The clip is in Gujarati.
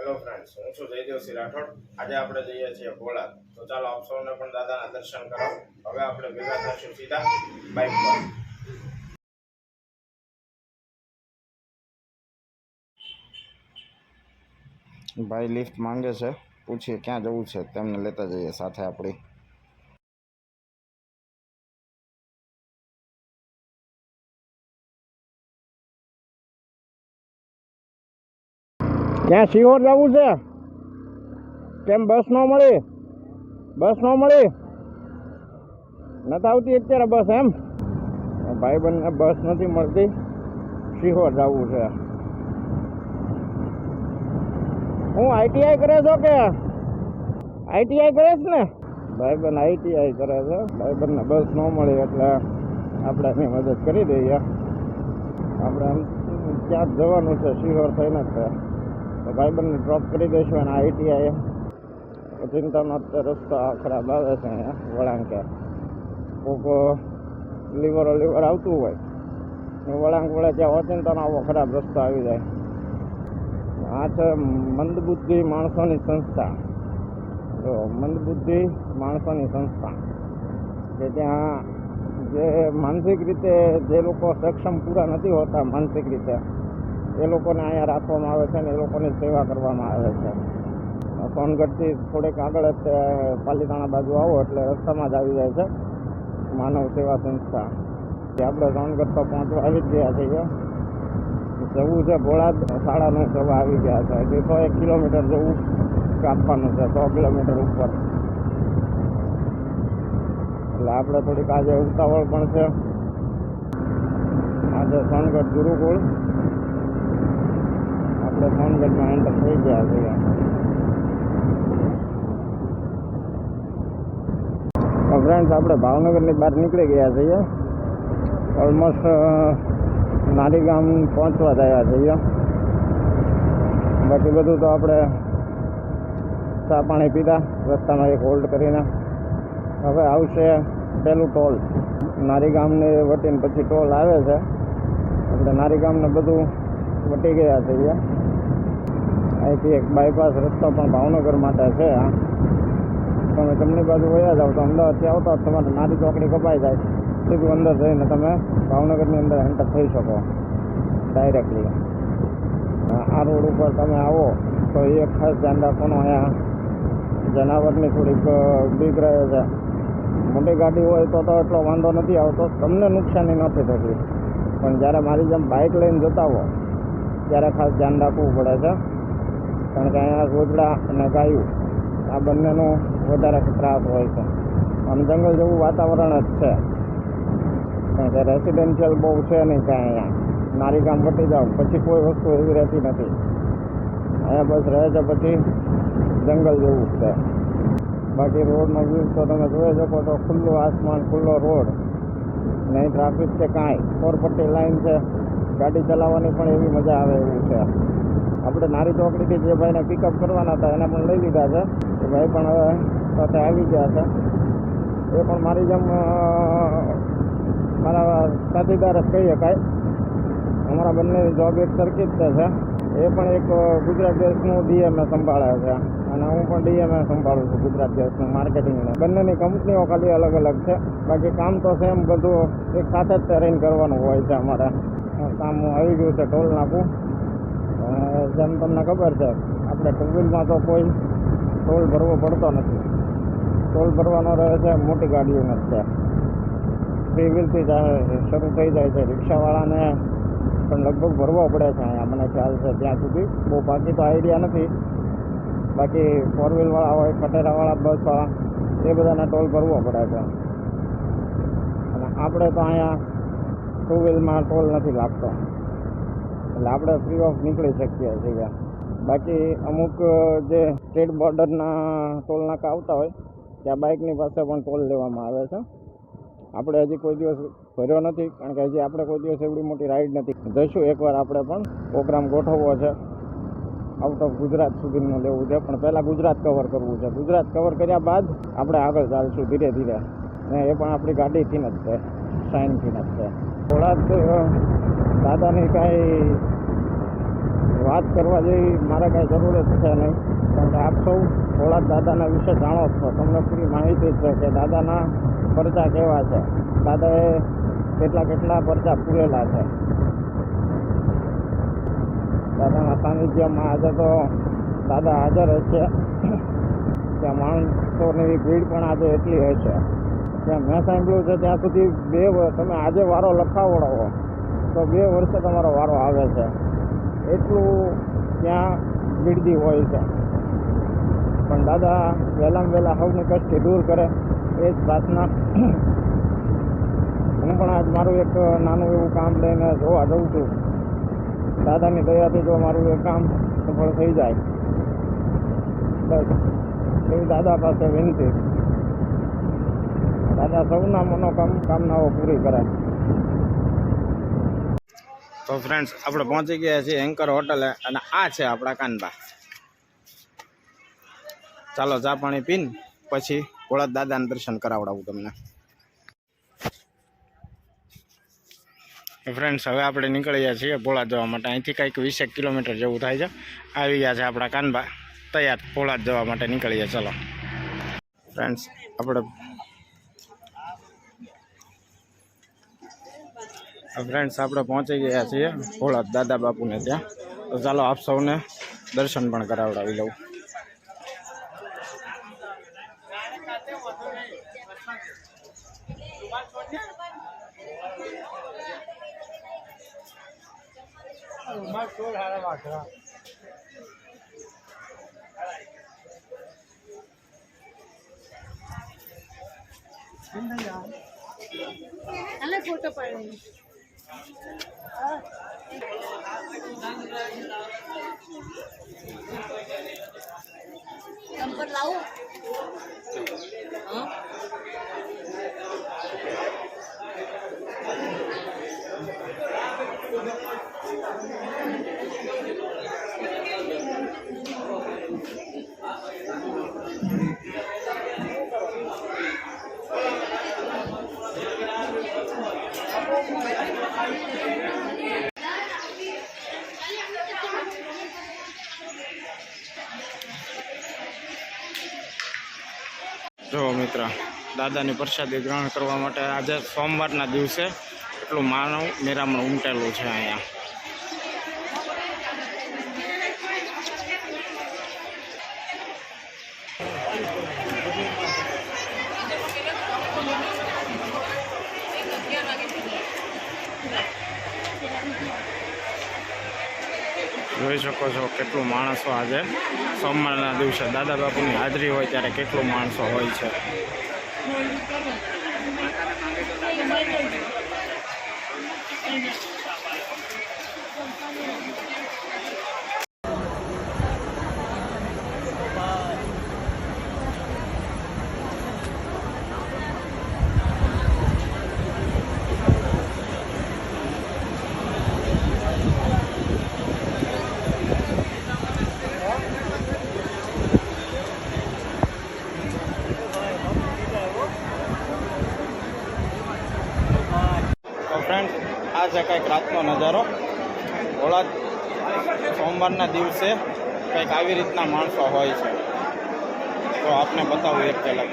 હેલો ફ્રેન્ડ્સ હું છું જયદેવસિંહ રાઠોડ. આજે આપણે જઈએ છીએ ભોળા તો ચાલો આપ સૌને પણ દાદાના દર્શન કરો હવે આપણે ભેગા થશું સીધા બાઇક પર. ભાઈ લિફ્ટ માંગે છે. પૂછીએ ક્યાં જવું છે. તેમને લેતા જઈએ. સાથે આપણી ક્યાં સિહોર જવું છે? કેમ બસ ન મળી? બસ ન મળી? નથી આવતી અત્યારે બસ એમ? ભાઈ બંને બસ નથી મળતી. સિહોર જવું છે. હું આઈટીઆઈ કરે છો કે? આઈટીઆઈ કરે છે ને? ભાઈ બંધ આઈટીઆઈ કરે છે. ભાઈ બંને બસ ન મળી એટલે આપણે એની મદદ કરી દઈએ. આપણે એમ જ જવાનું છે સિહોર થઈને જ છે. તો ડ્રોપ કરી દઈશું અને આઈટીઆઈ ચિંતાનો અત્યારે રસ્તો ખરાબ આવે છે અહીંયા, વળાંકે. કોક લીવરો લીવર આવતું હોય વળાંક વળે ત્યાં ઓચિંતાનો આવો ખરાબ રસ્તો આવી જાય. આ છે મંદબુદ્ધિ માણસોની સંસ્થા. જો મંદબુદ્ધિ માણસોની સંસ્થા. કે ત્યાં જે માનસિક રીતે જે લોકો સક્ષમ પૂરા નથી હોતા માનસિક રીતે એ લોકોને અહીંયા રાખવામાં આવે છે ને એ લોકોની સેવા કરવામાં આવે છે. સોનગઢથી થોડેક આગળ જ તે પાલીતાણા બાજુ આવો એટલે રસ્તામાં જ આવી જાય છે. માનવ સેવા સંસ્થા. જે આપણે સોનગઢ તો પહોંચવા આવી જ ગયા છીએ. જવું છે ભોળાદ સાડા નવ સવા આવી ગયા છે. હજી સો એક કિલોમીટર જેવું કાપવાનું છે, સો કિલોમીટર ઉપર. એટલે આપણે થોડીક આજે ઉતાવળ પણ છે. આજે સોનગઢ ગુરુકુળ. આપણે સોનગઢમાં એન્ટર થઈ ગયા છીએ ફ્રેન્ડ્સ આપણે ભાવનગરની બહાર નીકળી ગયા છીએ. ઓલમોસ્ટ નારી ગામ પહોંચવા થયા છીએ. બાકી બધું તો આપણે ચા પાણી પીધા, રસ્તામાં એક હોલ્ડ કરીને. હવે આવશે પહેલું ટોલ નારી ગામને વટીને પછી ટોલ આવે છે. આપણે નારી ગામને બધું વટી ગયા છીએ. અહીંથી એક બાયપાસ રસ્તો પણ ભાવનગર માટે છે તમે જમણી બાજુ વયા જાઓ તો અમદાવાદથી આવતા તમારે નારી ચોકડી કપાઈ જાય. સીધું અંદર જઈને તમે ભાવનગરની અંદર એન્ટર થઈ શકો. ડાયરેક્ટલી આ રોડ ઉપર તમે આવો તો એ ખાસ ધ્યાન રાખવાનું અહીંયા. જનાવરની થોડીક બીક રહે છે. મોટી ગાડી હોય તો તો એટલો વાંધો નથી આવતો, તમને નુકસાની નથી થતી. પણ જ્યારે મારી જેમ બાઇક લઈને જતા હો, ત્યારે ખાસ ધ્યાન રાખવું પડે છે. કારણ કે અહીંયા રોજડા અને ગાયું, આ બંનેનો વધારે ત્રાસ હોય છે. આમ જંગલ જેવું વાતાવરણ જ છે. કારણ કે રેસિડેન્શિયલ બહુ છે નહીં કાંઈ અહીંયા. નારી ગામ પટી જાઓ પછી કોઈ વસ્તુ એવી રહેતી નથી. અહીંયા બસ રહે છે પછી જંગલ જેવું છે. બાકી રોડનો વ્યૂ તો તમે જોઈ શકો તો ખુલ્લું આસમાન, ખુલ્લો રોડ. નહીં ટ્રાફિક છે કાંઈ. ફોર પટ્ટી લાઈન છે. ગાડી ચલાવવાની પણ એવી મજા આવે એવું છે. આપણે નારી ચોકડીથી જે ભાઈને પિકઅપ કરવાના હતા એને પણ લઈ લીધા છે. એ ભાઈ પણ હવે સાથે આવી ગયા છે. એ પણ મારી જેમ મારા સાથીદાર જ કહી શકાય અમારા બંનેની જોબ એક સરખી જ છે એ પણ એક ગુજરાત ગેસનું ડીએમએ સંભાળે છે. અને હું પણ ડીએમએ સંભાળું છું ગુજરાત ગેસનું માર્કેટિંગને બંનેની કંપનીઓ ખાલી અલગ અલગ છે. બાકી કામ તો સેમ બધું એક સાથે જ રહીને કરવાનું હોય છે અમારે. કામ આવી ગયું છે ટોલ અ, જેમ તમને ખબર છે, આપણે ટુ વ્હીલમાં તો કોઈ ટોલ ભરવો પડતો નથી. ટોલ ભરવાનો રહે છે, મોટી ગાડીઓને જ છે. થ્રી વ્હીલથી શરૂ થઈ જાય છે. રિક્ષાવાળાને પણ લગભગ ભરવો પડે છે અહીંયા, મને ખ્યાલ છે, ત્યાં સુધી. બહુ બાકી તો આઈડિયા નથી. બાકી ફોર વ્હીલવાળા હોય, ખટેરાવાળા, બસવાળા, એ બધાને ટોલ ભરવો પડે છે. અને આપણે તો અહીંયા ટુ વ્હીલમાં ટોલ નથી લાગતો. એટલે આપણે ફ્રી ઓફ નીકળી શકીએ છીએ બાકી અમુક જે સ્ટેટ બોર્ડરના ટોલ નાકા આવતા હોય, ત્યાં બાઇકની પાસે પણ ટોલ લેવામાં આવે છે. આપણે હજી કોઈ દિવસ ભર્યો નથી, કારણ કે હજી આપણે કોઈ દિવસ એવડી મોટી રાઈડ નથી. જઈશું એકવાર આપણે પણ પ્રોગ્રામ ગોઠવવો છે. આઉટ ઓફ ગુજરાત સુધીનું લેવું છે, પણ પહેલાં ગુજરાત કવર કરવું છે. ગુજરાત કવર કર્યા બાદ આપણે આગળ ચાલશું ધીરે ધીરે. ને એ પણ આપણી ગાડીથી જ છે સાઇનથી જ છે. થોડાક દાદાની કાંઈ વાત કરવા જેવી મારે કાંઈ જરૂર જ છે નહીં. કારણ કે આપ સૌ ભોળા દાદાના વિશે જાણો છો. તમને પૂરી માહિતી છે કે દાદાના પરચા કેવા છે. દાદાએ કેટલા કેટલા પરચા પૂરેલા છે. દાદાના સાનિધ્યમાં આજે તો દાદા હાજર છે. ત્યાં માણસોની ભીડ પણ આજે એટલી હશે ત્યાં મેં સાંભળ્યું છે ત્યાં સુધી બે તમે આજે વારો લખાવડાવો. તો બે વર્ષે તમારો વારો આવે છે. એટલું ત્યાં ગીરદી હોય છે. પણ દાદા, વહેલામાં વહેલા સૌની કષ્ટથી દૂર કરે, એ જ પ્રાર્થના હું પણ આજ મારું એક નાનું એવું કામ લઈને જોવા જઉં છું. દાદાની દયાથી જો મારું એ કામ સફળ થઈ જાય. બસ, એવી દાદા પાસે વિનંતી. દાદા સૌના મનોકામ કામનાઓ પૂરી કરે. તો ફ્રેન્ડ્સ આપણે પહોંચી ગયા છીએ એન્કર હોટલે અને આ છે આપણા કાનબા ચાલો ચા પાણી પીને, પછી ભોળા દાદાને દર્શન કરાવડાવું તમને. ફ્રેન્ડ્સ હવે આપણે નીકળી ગયા છીએ ભોળા જવા માટે. અહીંથી કંઈક વીસેક કિલોમીટર જેવું થાય છે. આવી ગયા છે આપણા કાનબા તૈયાર ભોળા જવા માટે નીકળીએ. ચલો. ફ્રેન્ડ્સ આપણે ફ્રેન્ડ્સ આપણે પહોંચી ગયા છીએ ભોળા દાદા બાપુને ત્યાં. તો ચાલો આપ સૌને દર્શન પણ કરાવડાવી લઉં. અલે ફોટો પાડે. નંબર લાવું હા જો મિત્ર. દાદાની પ્રસાદી ગ્રહણ કરવા માટે આજે સોમવારના દિવસે એટલું માનવ મેરામણ ઉમટેલું છે અહીંયા. જોઈ શકો છો કેટલું માણસો આજે સોમવારના દિવસે દાદા બાપુની હાજરી હોય ત્યારે કેટલું માણસો હોય છે. તો છે કંઈક રાતનો નજારો. ઓળા સોમવારના દિવસે કંઈક આવી રીતના માણસો હોય છે. તો આપને બતાવું એક પહેલાં